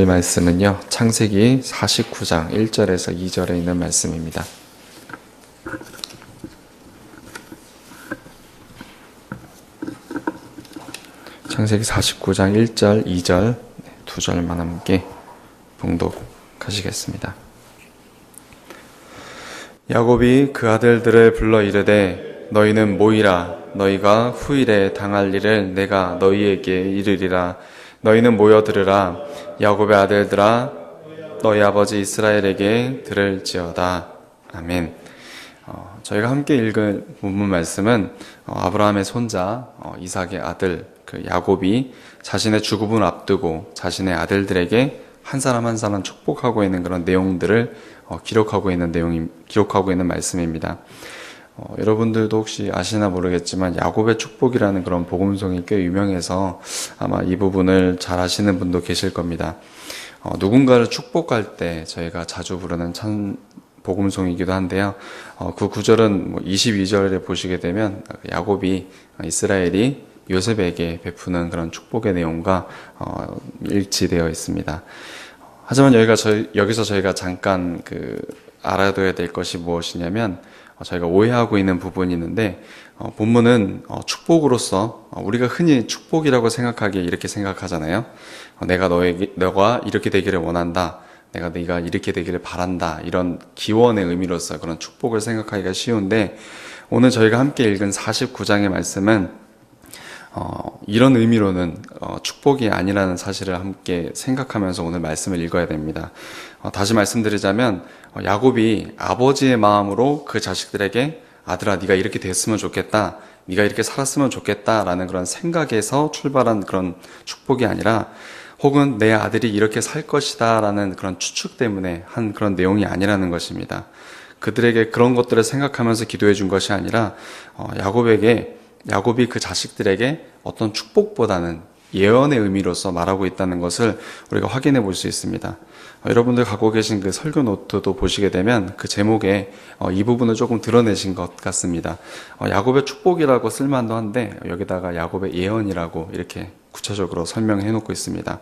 이 말씀은요, 창세기 49장 1절에서 2절에 있는 말씀입니다. 창세기 49장 1절, 2절 두 절만 함께 봉독하시겠습니다. 야곱이 그 아들들을 불러 이르되 너희는 모이라 너희가 후일에 당할 일을 내가 너희에게 이르리라 너희는 모여 들으라 야곱의 아들들아 너희 아버지 이스라엘에게 들을지어다 아멘. 어, 저희가 함께 읽은 본문 말씀은 어, 아브라함의 손자 어, 이삭의 아들 그 야곱이 자신의 죽음을 앞두고 자신의 아들들에게 한 사람 한 사람 축복하고 있는 그런 내용들을 어, 기록하고 있는 내용이 기록하고 있는 말씀입니다. 어, 여러분들도 혹시 아시나 모르겠지만 야곱의 축복이라는 그런 복음송이 꽤 유명해서 아마 이 부분을 잘 아시는 분도 계실 겁니다. 어, 누군가를 축복할 때 저희가 자주 부르는 참 복음송이기도 한데요. 어, 그 구절은 뭐 22절에 보시게 되면 야곱이 이스라엘이 요셉에게 베푸는 그런 축복의 내용과 어, 일치되어 있습니다. 하지만 여기가 저희, 여기서 저희가 잠깐 그 알아둬야 될 것이 무엇이냐면 어, 저희가 오해하고 있는 부분이 있는데 어, 본문은 어, 축복으로서 어, 우리가 흔히 축복이라고 생각하기에 이렇게 생각하잖아요. 어, 내가 너에게 너가 이렇게 되기를 원한다. 내가 네가 이렇게 되기를 바란다. 이런 기원의 의미로서 그런 축복을 생각하기가 쉬운데 오늘 저희가 함께 읽은 49장의 말씀은 어, 이런 의미로는 어, 축복이 아니라는 사실을 함께 생각하면서 오늘 말씀을 읽어야 됩니다. 어, 다시 말씀드리자면 어, 야곱이 아버지의 마음으로 그 자식들에게 아들아 네가 이렇게 됐으면 좋겠다. 네가 이렇게 살았으면 좋겠다라는 그런 생각에서 출발한 그런 축복이 아니라 혹은 내 아들이 이렇게 살 것이다라는 그런 추측 때문에 한 그런 내용이 아니라는 것입니다. 그들에게 그런 것들을 생각하면서 기도해 준 것이 아니라 어, 야곱에게 야곱이 그 자식들에게 어떤 축복보다는 예언의 의미로서 말하고 있다는 것을 우리가 확인해 볼 수 있습니다. 어, 여러분들 갖고 계신 그 설교 노트도 보시게 되면 그 제목에 어, 이 부분을 조금 드러내신 것 같습니다. 어, 야곱의 축복이라고 쓸만도 한데 여기다가 야곱의 예언이라고 이렇게 구체적으로 설명해 놓고 있습니다.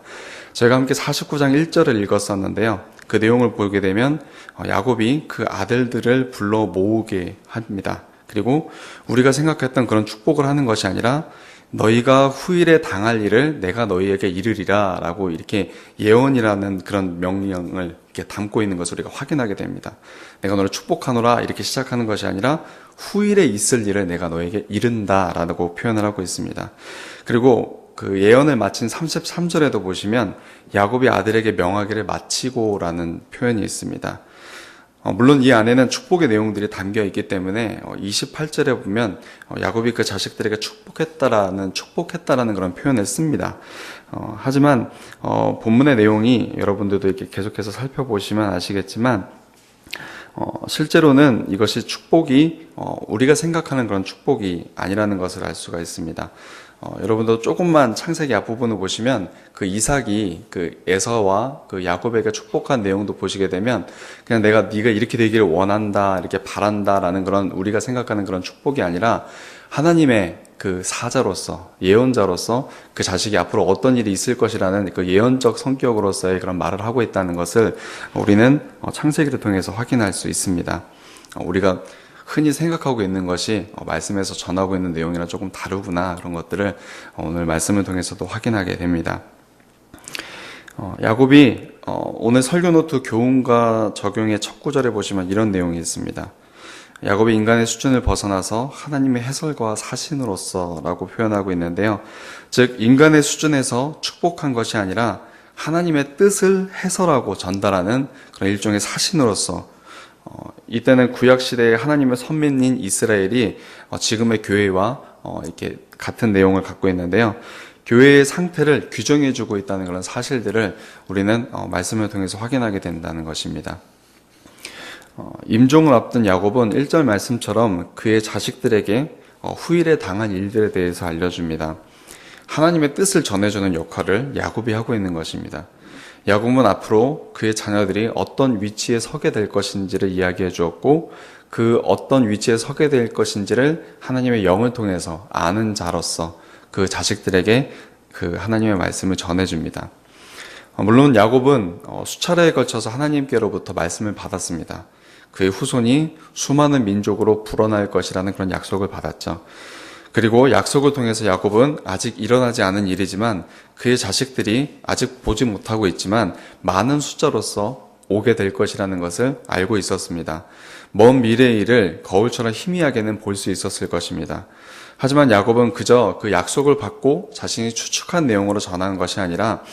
저희가 함께 49장 1절을 읽었었는데요. 그 내용을 보게 되면 어, 야곱이 그 아들들을 불러 모으게 합니다. 그리고 우리가 생각했던 그런 축복을 하는 것이 아니라 너희가 후일에 당할 일을 내가 너희에게 이르리라 라고 이렇게 예언이라는 그런 명령을 이렇게 담고 있는 것을 우리가 확인하게 됩니다. 내가 너를 축복하노라 이렇게 시작하는 것이 아니라 후일에 있을 일을 내가 너에게 이른다 라고 표현을 하고 있습니다. 그리고 그 예언을 마친 33절에도 보시면 야곱이 아들에게 명하기를 마치고라는 표현이 있습니다. 어, 물론 이 안에는 축복의 내용들이 담겨 있기 때문에 28절에 보면 어, 야곱이 그 자식들에게 축복했다라는 축복했다라는 그런 표현을 씁니다. 어, 하지만 어, 본문의 내용이 여러분들도 이렇게 계속해서 살펴보시면 아시겠지만 어, 실제로는 이것이 축복이 어, 우리가 생각하는 그런 축복이 아니라는 것을 알 수가 있습니다. 어, 여러분도 조금만 창세기 앞부분을 보시면 그 이삭이 그 에서와 그 야곱에게 축복한 내용도 보시게 되면 그냥 내가 네가 이렇게 되기를 원한다 이렇게 바란다라는 그런 우리가 생각하는 그런 축복이 아니라 하나님의 그 사자로서 예언자로서 그 자식이 앞으로 어떤 일이 있을 것이라는 그 예언적 성격으로서의 그런 말을 하고 있다는 것을 우리는 어, 창세기를 통해서 확인할 수 있습니다. 어, 우리가 흔히 생각하고 있는 것이 어, 말씀에서 전하고 있는 내용이랑 조금 다르구나 그런 것들을 오늘 말씀을 통해서도 확인하게 됩니다. 야곱이 오늘 설교 노트 교훈과 적용의 첫 구절에 보시면 이런 내용이 있습니다. 야곱이 인간의 수준을 벗어나서 하나님의 해설과 사신으로서라고 표현하고 있는데요. 즉 인간의 수준에서 축복한 것이 아니라 하나님의 뜻을 해설하고 전달하는 그런 일종의 사신으로서 어, 이때는 구약 시대의 하나님의 선민인 이스라엘이 어, 지금의 교회와 어, 이렇게 같은 내용을 갖고 있는데요. 교회의 상태를 규정해주고 있다는 그런 사실들을 우리는 어, 말씀을 통해서 확인하게 된다는 것입니다. 어, 임종을 앞둔 야곱은 1절 말씀처럼 그의 자식들에게 어, 후일에 당한 일들에 대해서 알려줍니다. 하나님의 뜻을 전해주는 역할을 야곱이 하고 있는 것입니다. 야곱은 앞으로 그의 자녀들이 어떤 위치에 서게 될 것인지를 이야기해 주었고 그 어떤 위치에 서게 될 것인지를 하나님의 영을 통해서 아는 자로서 그 자식들에게 그 하나님의 말씀을 전해 줍니다. 어, 물론 야곱은 어, 수차례에 걸쳐서 하나님께로부터 말씀을 받았습니다. 그의 후손이 수많은 민족으로 불어날 것이라는 그런 약속을 받았죠. 그리고 약속을 통해서 야곱은 아직 일어나지 않은 일이지만 그의 자식들이 아직 보지 못하고 있지만 많은 숫자로서 오게 될 것이라는 것을 알고 있었습니다. 먼 미래의 일을 거울처럼 희미하게는 볼 수 있었을 것입니다. 하지만 야곱은 그저 그 약속을 받고 자신이 추측한 내용으로 전하는 것이 아니라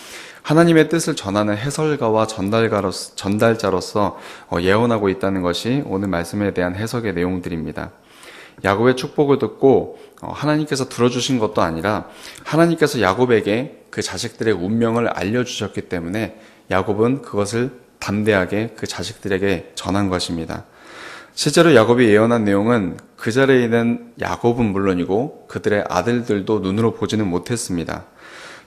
하나님의 뜻을 전하는 해설가와 전달가로서, 전달자로서 어, 예언하고 있다는 것이 오늘 말씀에 대한 해석의 내용들입니다. 야곱의 축복을 듣고 어, 하나님께서 들어주신 것도 아니라 하나님께서 야곱에게 그 자식들의 운명을 알려주셨기 때문에 야곱은 그것을 담대하게 그 자식들에게 전한 것입니다. 실제로 야곱이 예언한 내용은 그 자리에 있는 야곱은 물론이고 그들의 아들들도 눈으로 보지는 못했습니다.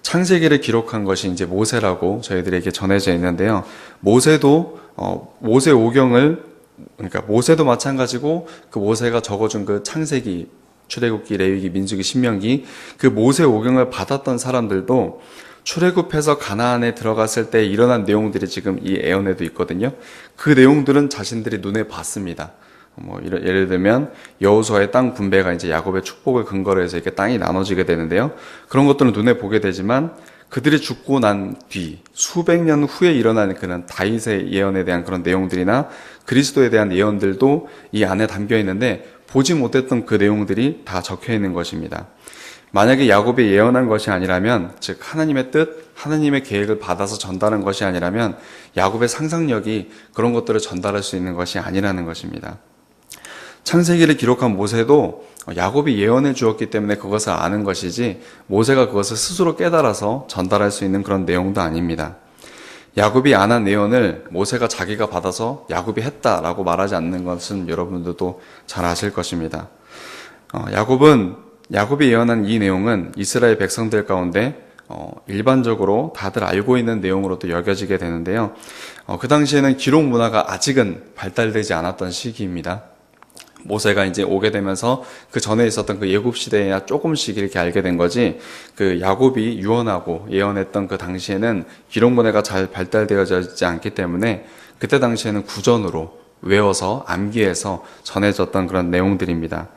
창세기를 기록한 것이 이제 모세라고 저희들에게 전해져 있는데요. 모세도 어, 모세 오경을 그러니까 모세도 마찬가지고 그 모세가 적어준 그 창세기, 출애굽기, 레위기, 민수기, 신명기 그 모세 오경을 받았던 사람들도 출애굽해서 가나안에 들어갔을 때 일어난 내용들이 지금 이 애언에도 있거든요. 그 내용들은 자신들이 눈에 봤습니다. 뭐 예를 들면 여호수아의 땅 분배가 이제 야곱의 축복을 근거로 해서 이렇게 땅이 나눠지게 되는데요. 그런 것들은 눈에 보게 되지만 그들이 죽고 난 뒤 수백 년 후에 일어나는 그런 다윗의 예언에 대한 그런 내용들이나 그리스도에 대한 예언들도 이 안에 담겨 있는데 보지 못했던 그 내용들이 다 적혀 있는 것입니다. 만약에 야곱이 예언한 것이 아니라면, 즉 하나님의 뜻, 하나님의 계획을 받아서 전달한 것이 아니라면 야곱의 상상력이 그런 것들을 전달할 수 있는 것이 아니라는 것입니다. 창세기를 기록한 모세도 야곱이 예언해 주었기 때문에 그것을 아는 것이지 모세가 그것을 스스로 깨달아서 전달할 수 있는 그런 내용도 아닙니다. 야곱이 안 한 예언을 모세가 자기가 받아서 야곱이 했다라고 말하지 않는 것은 여러분들도 잘 아실 것입니다. 어, 야곱은 야곱이 예언한 이 내용은 이스라엘 백성들 가운데 어, 일반적으로 다들 알고 있는 내용으로도 여겨지게 되는데요. 어, 그 당시에는 기록 문화가 아직은 발달되지 않았던 시기입니다. 모세가 이제 오게 되면서 그 전에 있었던 그 예굽 시대에야 조금씩 이렇게 알게 된 거지 그 야곱이 유언하고 예언했던 그 당시에는 기록문화가 잘 발달되어지지 않기 때문에 그때 당시에는 구전으로 외워서 암기해서 전해졌던 그런 내용들입니다.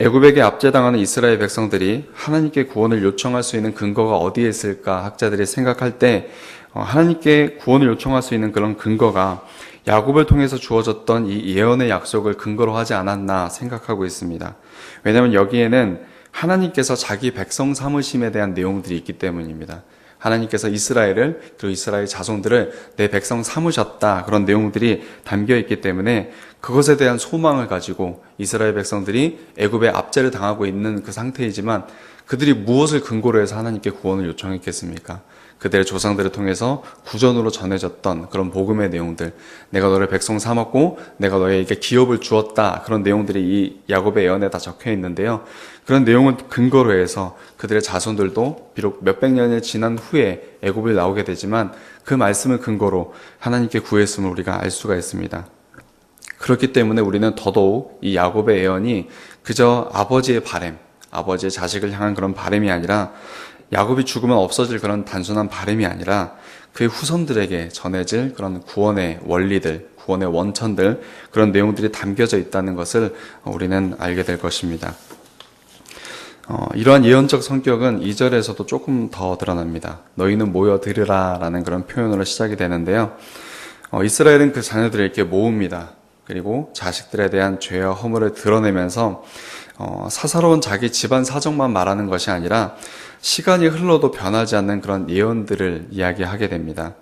애굽에게 압제당하는 이스라엘 백성들이 하나님께 구원을 요청할 수 있는 근거가 어디에 있을까 학자들이 생각할 때 어, 하나님께 구원을 요청할 수 있는 그런 근거가 야곱을 통해서 주어졌던 이 예언의 약속을 근거로 하지 않았나 생각하고 있습니다. 왜냐하면 여기에는 하나님께서 자기 백성 삼으심에 대한 내용들이 있기 때문입니다. 하나님께서 이스라엘을 그리고 이스라엘 자손들을 내 백성 삼으셨다 그런 내용들이 담겨 있기 때문에 그것에 대한 소망을 가지고 이스라엘 백성들이 애굽의 압제를 당하고 있는 그 상태이지만 그들이 무엇을 근거로 해서 하나님께 구원을 요청했겠습니까? 그들의 조상들을 통해서 구전으로 전해졌던 그런 복음의 내용들, 내가 너를 백성 삼았고 내가 너에게 기업을 주었다 그런 내용들이 이 야곱의 예언에 다 적혀 있는데요. 그런 내용을 근거로 해서 그들의 자손들도 비록 몇백 년이 지난 후에 애굽을 나오게 되지만 그 말씀을 근거로 하나님께 구했음을 우리가 알 수가 있습니다. 그렇기 때문에 우리는 더더욱 이 야곱의 예언이 그저 아버지의 바램, 아버지의 자식을 향한 그런 바램이 아니라 야곱이 죽으면 없어질 그런 단순한 바램이 아니라 그의 후손들에게 전해질 그런 구원의 원리들, 구원의 원천들, 그런 내용들이 담겨져 있다는 것을 우리는 알게 될 것입니다. 어, 이러한 예언적 성격은 2절에서도 조금 더 드러납니다. 너희는 모여 들으라 라는 그런 표현으로 시작이 되는데요. 어, 이스라엘은 그 자녀들을 이렇게 모읍니다. 그리고 자식들에 대한 죄와 허물을 드러내면서 어, 사사로운 자기 집안 사정만 말하는 것이 아니라 시간이 흘러도 변하지 않는 그런 예언들을 이야기하게 됩니다.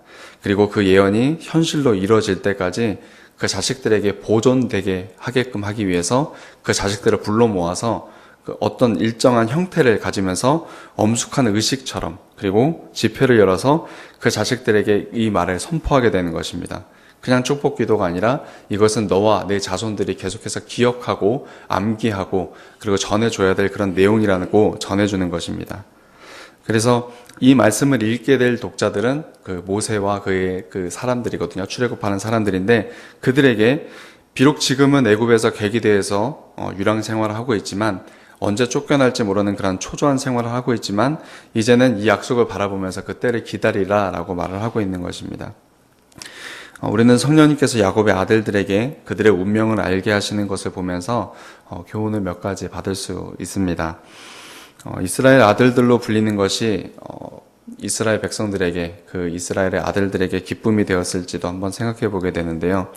그리고 그 예언이 현실로 이루어질 때까지 그 자식들에게 보존되게 하게끔 하기 위해서 그 자식들을 불러 모아서 그 어떤 일정한 형태를 가지면서 엄숙한 의식처럼 그리고 지표를 열어서 그 자식들에게 이 말을 선포하게 되는 것입니다. 그냥 축복 기도가 아니라 이것은 너와 내 자손들이 계속해서 기억하고 암기하고 그리고 전해줘야 될 그런 내용이라고 전해주는 것입니다. 그래서 이 말씀을 읽게 될 독자들은 그 모세와 그의 그 사람들이거든요. 출애굽하는 사람들인데 그들에게 비록 지금은 애굽에서 객기대에서 어, 유랑 생활을 하고 있지만 언제 쫓겨날지 모르는 그런 초조한 생활을 하고 있지만 이제는 이 약속을 바라보면서 그 때를 기다리라라고 말을 하고 있는 것입니다. 어, 우리는 성령님께서 야곱의 아들들에게 그들의 운명을 알게 하시는 것을 보면서 어, 교훈을 몇 가지 받을 수 있습니다. 어, 이스라엘 아들들로 불리는 것이 이스라엘 백성들에게 그 이스라엘의 아들들에게 기쁨이 되었을지도 한번 생각해 보게 되는데요.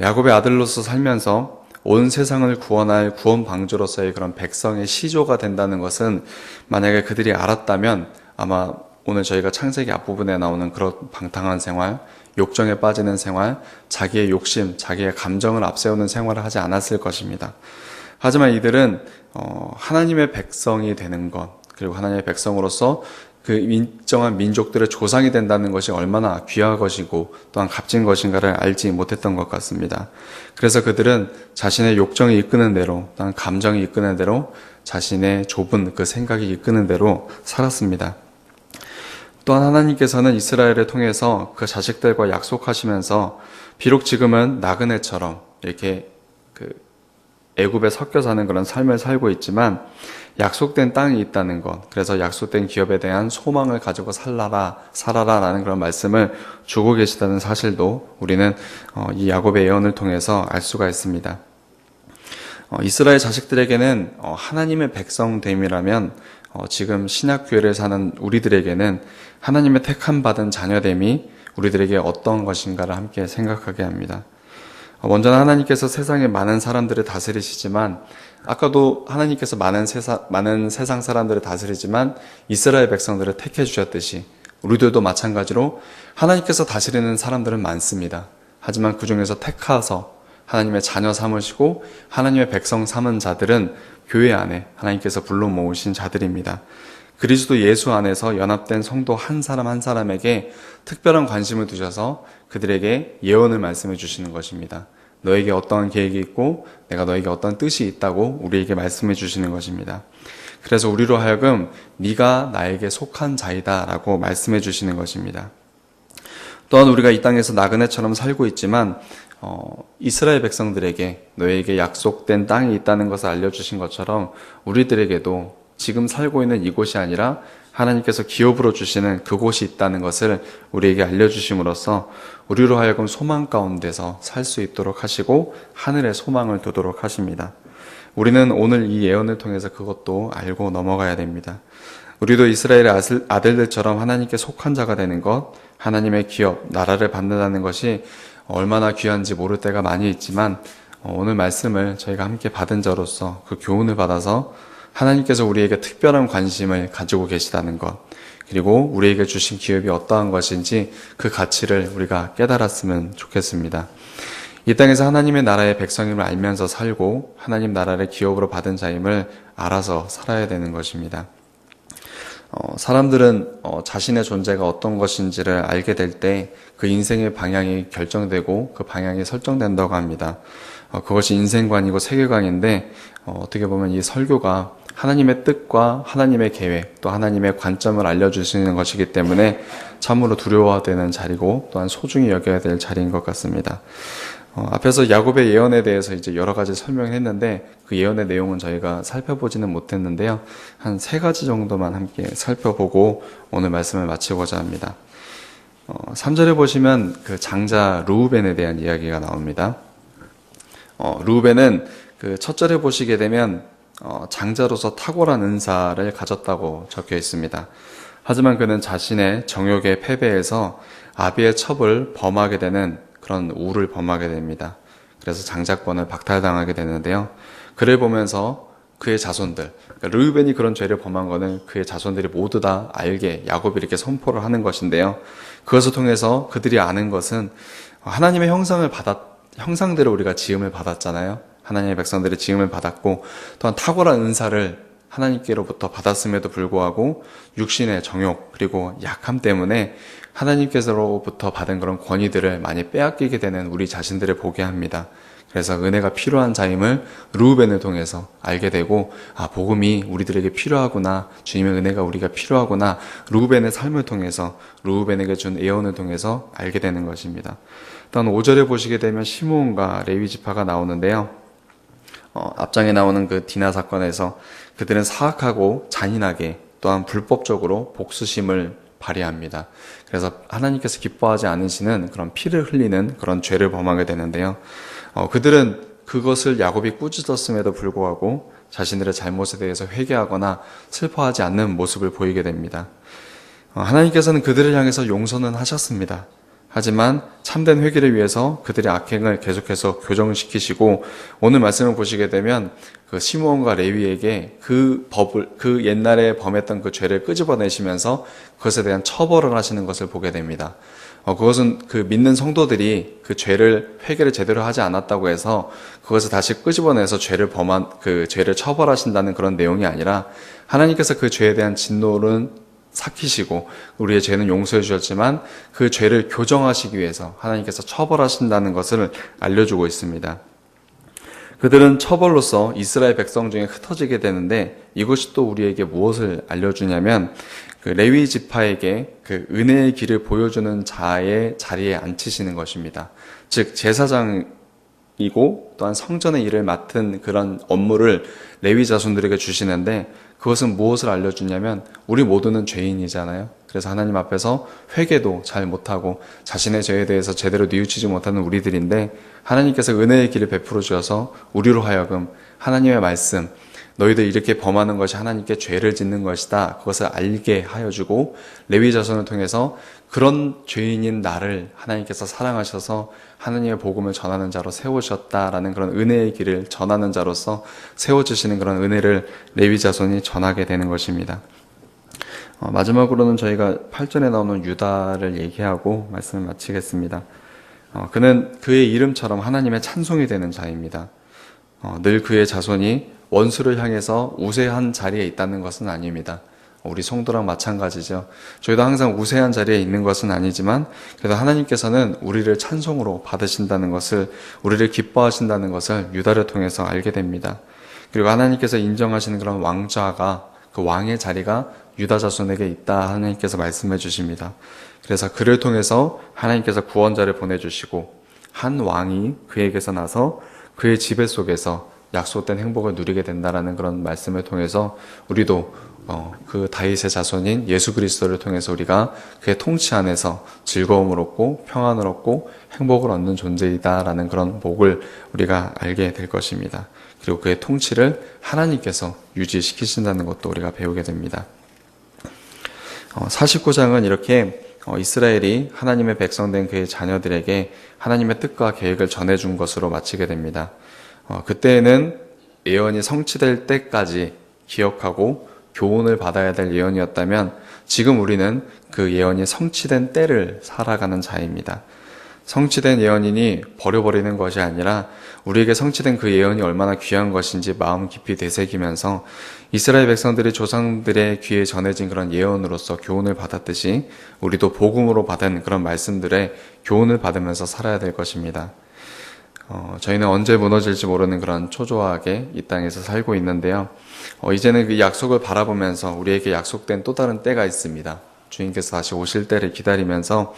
야곱의 아들로서 살면서 온 세상을 구원할 구원 방주로서의 그런 백성의 시조가 된다는 것은 만약에 그들이 알았다면 아마 오늘 저희가 창세기 앞부분에 나오는 그런 방탕한 생활, 욕정에 빠지는 생활, 자기의 욕심, 자기의 감정을 앞세우는 생활을 하지 않았을 것입니다. 하지만 이들은 어, 하나님의 백성이 되는 것, 그리고 하나님의 백성으로서 그 인정한 민족들의 조상이 된다는 것이 얼마나 귀한 것이고 또한 값진 것인가를 알지 못했던 것 같습니다. 그래서 그들은 자신의 욕정이 이끄는 대로, 또한 감정이 이끄는 대로 자신의 좁은 그 생각이 이끄는 대로 살았습니다. 또한 하나님께서는 이스라엘을 통해서 그 자식들과 약속하시면서 비록 지금은 나그네처럼 이렇게 그 애굽에 섞여 사는 그런 삶을 살고 있지만 약속된 땅이 있다는 것, 그래서 약속된 기업에 대한 소망을 가지고 살라라, 살아라라는 그런 말씀을 주고 계시다는 사실도 우리는 어, 이 야곱의 예언을 통해서 알 수가 있습니다. 어, 이스라엘 자식들에게는 어, 하나님의 백성됨이라면 지금 신약 교회를 사는 우리들에게는 하나님의 택함 받은 자녀됨이 우리들에게 어떤 것인가를 함께 생각하게 합니다. 먼저는 하나님께서 세상에 많은 사람들을 다스리시지만 아까도 하나님께서 많은 세상, 많은 세상 사람들을 다스리지만 이스라엘 백성들을 택해 주셨듯이 우리들도 마찬가지로 하나님께서 다스리는 사람들은 많습니다. 하지만 그 중에서 택하서 하나님의 자녀 삼으시고 하나님의 백성 삼은 자들은 교회 안에 하나님께서 불러 모으신 자들입니다. 그리스도 예수 안에서 연합된 성도 한 사람 한 사람에게 특별한 관심을 두셔서 그들에게 예언을 말씀해 주시는 것입니다. 너에게 어떠한 계획이 있고 내가 너에게 어떤 뜻이 있다고 우리에게 말씀해 주시는 것입니다. 그래서 우리로 하여금 네가 나에게 속한 자이다라고 말씀해 주시는 것입니다. 또한 우리가 이 땅에서 나그네처럼 살고 있지만 어, 이스라엘 백성들에게 너에게 약속된 땅이 있다는 것을 알려주신 것처럼 우리들에게도 지금 살고 있는 이곳이 아니라 하나님께서 기업으로 주시는 그곳이 있다는 것을 우리에게 알려주심으로써 우리로 하여금 소망 가운데서 살 수 있도록 하시고 하늘의 소망을 두도록 하십니다. 우리는 오늘 이 예언을 통해서 그것도 알고 넘어가야 됩니다. 우리도 이스라엘의 아들들처럼 하나님께 속한 자가 되는 것, 하나님의 기업, 나라를 받는다는 것이 얼마나 귀한지 모를 때가 많이 있지만 어, 오늘 말씀을 저희가 함께 받은 자로서 그 교훈을 받아서 하나님께서 우리에게 특별한 관심을 가지고 계시다는 것, 그리고 우리에게 주신 기업이 어떠한 것인지 그 가치를 우리가 깨달았으면 좋겠습니다. 이 땅에서 하나님의 나라의 백성임을 알면서 살고 하나님 나라를 기업으로 받은 자임을 알아서 살아야 되는 것입니다. 어, 사람들은 어, 자신의 존재가 어떤 것인지를 알게 될 때 그 인생의 방향이 결정되고 그 방향이 설정된다고 합니다. 어, 그것이 인생관이고 세계관인데 어, 어떻게 보면 이 설교가 하나님의 뜻과 하나님의 계획 또 하나님의 관점을 알려주시는 것이기 때문에 참으로 두려워되는 자리고 또한 소중히 여겨야 될 자리인 것 같습니다. 어, 앞에서 야곱의 예언에 대해서 이제 여러 가지 설명했는데 그 예언의 내용은 저희가 살펴보지는 못했는데요. 한 세 가지 정도만 함께 살펴보고 오늘 말씀을 마치고자 합니다. 어, 3절에 보시면 그 장자 루우벤에 대한 이야기가 나옵니다. 어, 루우벤은 그 첫 절에 보시게 되면 어, 장자로서 탁월한 은사를 가졌다고 적혀 있습니다. 하지만 그는 자신의 정욕의 패배에서 아비의 첩을 범하게 되는 그런 우를 범하게 됩니다. 그래서 장자권을 박탈당하게 되는데요. 그를 보면서 그의 자손들, 그러니까 르우벤이 그런 죄를 범한 것은 그의 자손들이 모두 다 알게 야곱이 이렇게 선포를 하는 것인데요. 그것을 통해서 그들이 아는 것은 하나님의 형상을 받았, 형상대로 우리가 지음을 받았잖아요. 하나님의 백성들이 지음을 받았고 또한 탁월한 은사를 하나님께로부터 받았음에도 불구하고 육신의 정욕 그리고 약함 때문에 하나님께서로부터 받은 그런 권위들을 많이 빼앗기게 되는 우리 자신들을 보게 합니다. 그래서 은혜가 필요한 자임을 루우벤을 통해서 알게 되고 아 복음이 우리들에게 필요하구나 주님의 은혜가 우리가 필요하구나 루우벤의 삶을 통해서 루우벤에게 준 예언을 통해서 알게 되는 것입니다. 또한 5절에 보시게 되면 시므온과 레위 지파가 나오는데요. 어, 앞장에 나오는 그 디나 사건에서 그들은 사악하고 잔인하게 또한 불법적으로 복수심을 발휘합니다. 그래서 하나님께서 기뻐하지 않으시는 그런 피를 흘리는 그런 죄를 범하게 되는데요. 어, 그들은 그것을 야곱이 꾸짖었음에도 불구하고 자신들의 잘못에 대해서 회개하거나 슬퍼하지 않는 모습을 보이게 됩니다. 어, 하나님께서는 그들을 향해서 용서는 하셨습니다. 하지만 참된 회개를 위해서 그들의 악행을 계속해서 교정시키시고 오늘 말씀을 보시게 되면 그 시므온과 레위에게 그 법을 그 옛날에 범했던 그 죄를 끄집어내시면서 그것에 대한 처벌을 하시는 것을 보게 됩니다. 어, 그것은 그 믿는 성도들이 그 죄를 회개를 제대로 하지 않았다고 해서 그것을 다시 끄집어내서 죄를 범한 그 죄를 처벌하신다는 그런 내용이 아니라 하나님께서 그 죄에 대한 진노는 삭히시고 우리의 죄는 용서해 주셨지만 그 죄를 교정하시기 위해서 하나님께서 처벌하신다는 것을 알려주고 있습니다. 그들은 처벌로서 이스라엘 백성 중에 흩어지게 되는데 이것이 또 우리에게 무엇을 알려주냐면 그 레위 지파에게 그 은혜의 길을 보여주는 자의 자리에 앉히시는 것입니다. 즉 제사장 이고 또한 성전의 일을 맡은 그런 업무를 레위 자손들에게 주시는데 그것은 무엇을 알려주냐면 우리 모두는 죄인이잖아요. 그래서 하나님 앞에서 회개도 잘 못하고 자신의 죄에 대해서 제대로 뉘우치지 못하는 우리들인데 하나님께서 은혜의 길을 베풀어 주셔서 우리로 하여금 하나님의 말씀 너희들 이렇게 범하는 것이 하나님께 죄를 짓는 것이다. 그것을 알게 하여 주고 레위 자손을 통해서 그런 죄인인 나를 하나님께서 사랑하셔서 하나님의 복음을 전하는 자로 세우셨다라는 그런 은혜의 길을 전하는 자로서 세워주시는 그런 은혜를 레위 자손이 전하게 되는 것입니다. 어, 마지막으로는 저희가 8절에 나오는 유다를 얘기하고 말씀을 마치겠습니다. 어, 그는 그의 이름처럼 하나님의 찬송이 되는 자입니다. 어, 늘 그의 자손이 원수를 향해서 우세한 자리에 있다는 것은 아닙니다. 우리 성도랑 마찬가지죠. 저희도 항상 우세한 자리에 있는 것은 아니지만 그래도 하나님께서는 우리를 찬송으로 받으신다는 것을 우리를 기뻐하신다는 것을 유다를 통해서 알게 됩니다. 그리고 하나님께서 인정하시는 그런 왕좌가 그 왕의 자리가 유다 자손에게 있다 하나님께서 말씀해 주십니다. 그래서 그를 통해서 하나님께서 구원자를 보내 주시고 한 왕이 그에게서 나서 그의 지배 속에서 약속된 행복을 누리게 된다라는 그런 말씀을 통해서 우리도 어, 그 다윗의 자손인 예수 그리스도를 통해서 우리가 그의 통치 안에서 즐거움을 얻고 평안을 얻고 행복을 얻는 존재이다라는 그런 복을 우리가 알게 될 것입니다. 그리고 그의 통치를 하나님께서 유지시키신다는 것도 우리가 배우게 됩니다. 어, 49장은 이렇게 어, 이스라엘이 하나님의 백성된 그의 자녀들에게 하나님의 뜻과 계획을 전해준 것으로 마치게 됩니다. 어, 그때에는 예언이 성취될 때까지 기억하고 교훈을 받아야 될 예언이었다면 지금 우리는 그 예언이 성취된 때를 살아가는 자입니다. 성취된 예언이니 버려버리는 것이 아니라 우리에게 성취된 그 예언이 얼마나 귀한 것인지 마음 깊이 되새기면서 이스라엘 백성들이 조상들의 귀에 전해진 그런 예언으로서 교훈을 받았듯이 우리도 복음으로 받은 그런 말씀들의 교훈을 받으면서 살아야 될 것입니다. 어, 저희는 언제 무너질지 모르는 그런 초조하게 이 땅에서 살고 있는데요. 어, 이제는 그 약속을 바라보면서 우리에게 약속된 또 다른 때가 있습니다. 주님께서 다시 오실 때를 기다리면서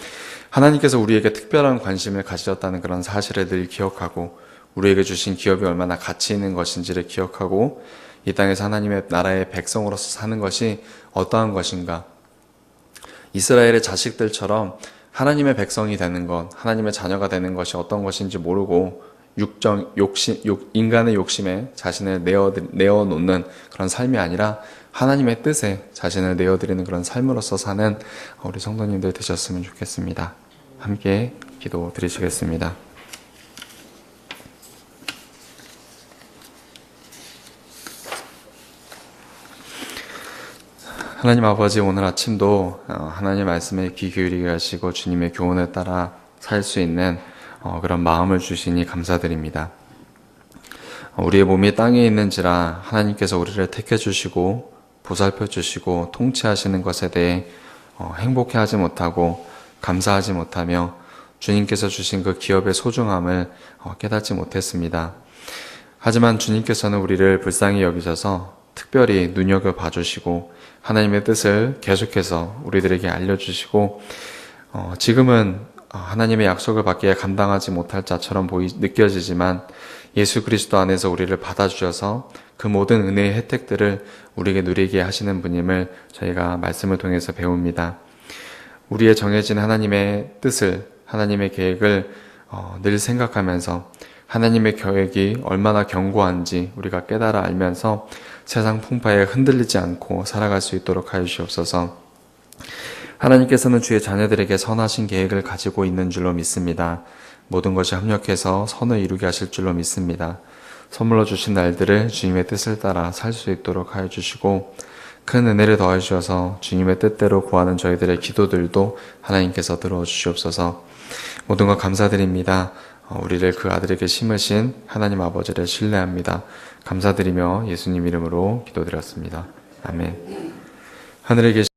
하나님께서 우리에게 특별한 관심을 가지셨다는 그런 사실을 늘 기억하고 우리에게 주신 기업이 얼마나 가치 있는 것인지를 기억하고 이 땅에서 하나님의 나라의 백성으로서 사는 것이 어떠한 것인가. 이스라엘의 자식들처럼 하나님의 백성이 되는 것, 하나님의 자녀가 되는 것이 어떤 것인지 모르고 육정, 욕심, 욕, 인간의 욕심에 자신을 내어, 내어놓는 그런 삶이 아니라 하나님의 뜻에 자신을 내어드리는 그런 삶으로서 사는 우리 성도님들 되셨으면 좋겠습니다. 함께 기도 드리시겠습니다. 하나님 아버지 오늘 아침도 어, 하나님 말씀에 귀 기울이게 하시고 주님의 교훈을 따라 살 수 있는 어, 그런 마음을 주시니 감사드립니다. 어, 우리의 몸이 땅에 있는지라 하나님께서 우리를 택해 주시고 보살펴 주시고 통치하시는 것에 대해 행복해 하지 못하고 감사하지 못하며 주님께서 주신 그 기업의 소중함을 깨닫지 못했습니다. 하지만 주님께서는 우리를 불쌍히 여기셔서 특별히 눈여겨 봐주시고 하나님의 뜻을 계속해서 우리들에게 알려주시고 어, 지금은 하나님의 약속을 받기에 감당하지 못할 자처럼 보이 느껴지지만 예수 그리스도 안에서 우리를 받아주셔서 그 모든 은혜의 혜택들을 우리에게 누리게 하시는 분임을 저희가 말씀을 통해서 배웁니다. 우리의 정해진 하나님의 뜻을, 하나님의 계획을 어, 늘 생각하면서 하나님의 계획이 얼마나 견고한지 우리가 깨달아 알면서 세상 풍파에 흔들리지 않고 살아갈 수 있도록 하여 주시옵소서. 하나님께서는 주의 자녀들에게 선하신 계획을 가지고 있는 줄로 믿습니다. 모든 것이 합력해서 선을 이루게 하실 줄로 믿습니다. 선물로 주신 날들을 주님의 뜻을 따라 살 수 있도록 하여 주시고 큰 은혜를 더해 주셔서 주님의 뜻대로 구하는 저희들의 기도들도 하나님께서 들어 주시옵소서. 모든 것 감사드립니다. 어, 우리를 그 아들에게 심으신 하나님 아버지를 신뢰합니다. 감사드리며 예수님 이름으로 기도드렸습니다. 아멘. 하늘에 계신